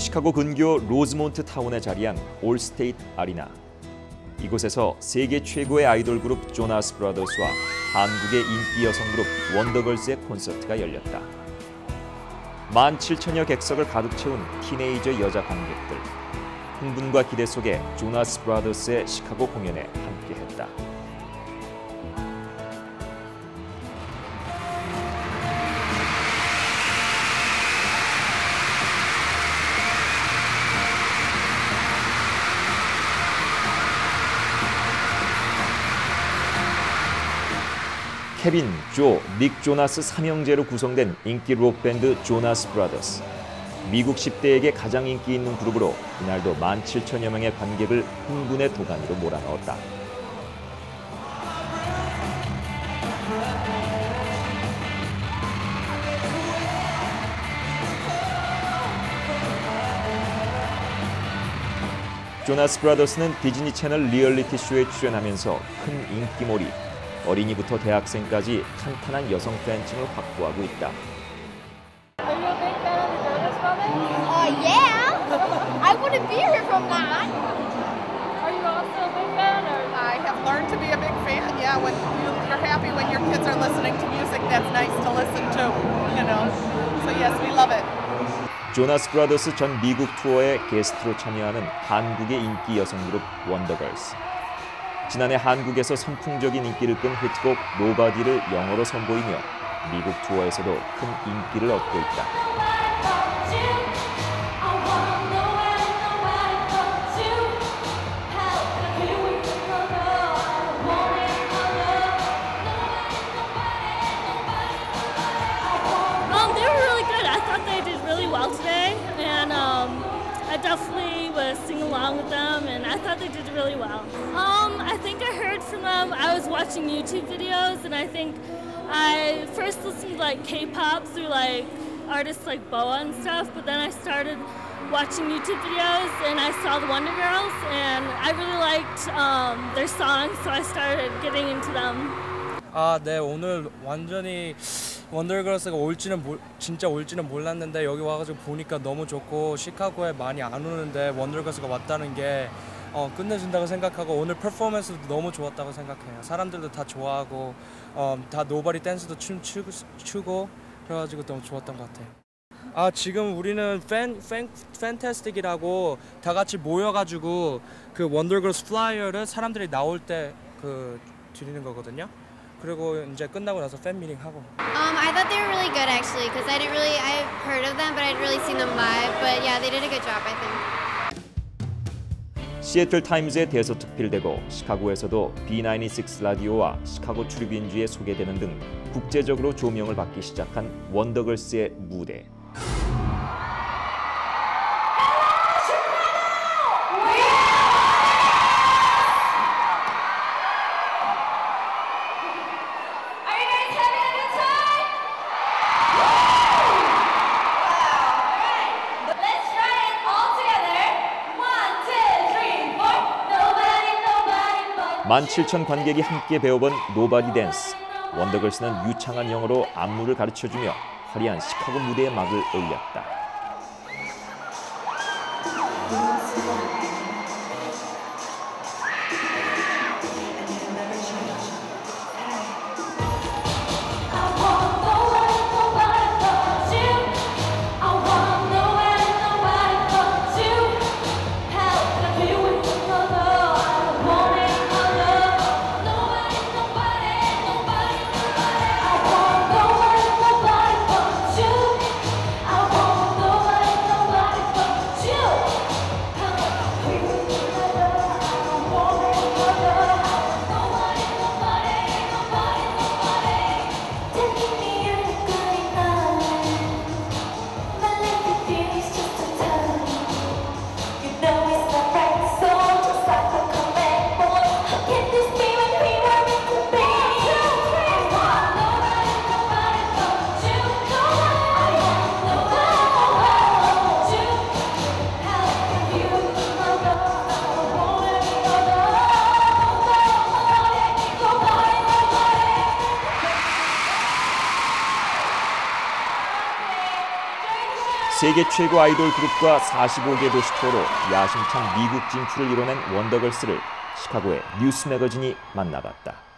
시카고 근교 로즈몬트 타운에 자리한 올스테이트 아리나. 이곳에서 세계 최고의 아이돌 그룹 조나스 브라더스와 한국의 인기 여성 그룹 원더걸스의 콘서트가 열렸다. 17,000여 객석을 가득 채운 티네이저 여자 관객들. 흥분과 기대 속에 조나스 브라더스의 시카고 공연에 함께했다. 케빈, 조, 닉 조나스 삼형제로 구성된 인기 록밴드 조나스 브라더스. 미국 10대에게 가장 인기 있는 그룹으로 이날도 17,000여 명의 관객을 흥분의 도가니로 몰아넣었다. 조나스 브라더스는 디즈니 채널 리얼리티 쇼에 출연하면서 큰 인기몰이, 어린이부터 대학생까지 탄탄한 여성 팬층을 확보하고 있다. Are you a big fan of the Jonas Brothers? Uh, yeah. I wouldn't be here from that. Are you also a big fan, or I have learned to be a big fan. Yeah, when you, you're happy when your kids are listening to music that's nice to listen to, you know. So yes, we love it. 조나스 브라더스 전 미국 투어에 게스트로 참여하는 한국의 인기 여성 그룹 원더걸스. 지난해 한국에서 선풍적인 인기를 끈 히트곡 노바디를 영어로 선보이며 미국 투어에서도 큰 인기를 얻고 있다. Um, um, thought they did really well. Um, I think I heard from them. I was watching YouTube videos, and I think I first listened to like K-pop through like artists like Boa and stuff, but then I started watching YouTube videos, and I saw the Wonder Girls, and I really liked um, their songs, so I started getting into them. 아, 네 오늘 완전히 원더걸스가 올지는 몰- 진짜 올지는 몰랐는데 여기 와가지고 보니까 너무 좋고 시카고에 많이 안 오는데 원더걸스가 왔다는 게 어, 끝내준다고 생각하고 오늘 퍼포먼스도 너무 좋았다고 생각해요. 사람들도 다 좋아하고 어, 다 노바리 댄스도 춤 추고, 추고 그래가지고 너무 좋았던 것 같아요. 아 지금 우리는 팬, 팬, 팬테스틱이라고 다 같이 모여가지고 그 원더걸스 플라이어를 사람들이 나올 때 그 드리는 거거든요. 그리고 이제 끝나고 나서 팬 미팅 하고. Um, I thought they were really good actually because I didn't really I've heard of them but I'd really seen them live. But yeah, they did a good job I think. 시애틀 타임즈에 대서 특필되고 시카고에서도 B96 라디오와 시카고 출입인지에 소개되는 등 국제적으로 조명을 받기 시작한 원더걸스의 무대. 17,000 관객이 함께 배워본 노바디 댄스. 원더걸스는 유창한 영어로 안무를 가르쳐주며 화려한 시카고 무대의 막을 올렸다. 세계 최고 아이돌 그룹과 45개 도시 투어로 야심찬 미국 진출을 이뤄낸 원더걸스를 시카고의 뉴스 매거진이 만나봤다.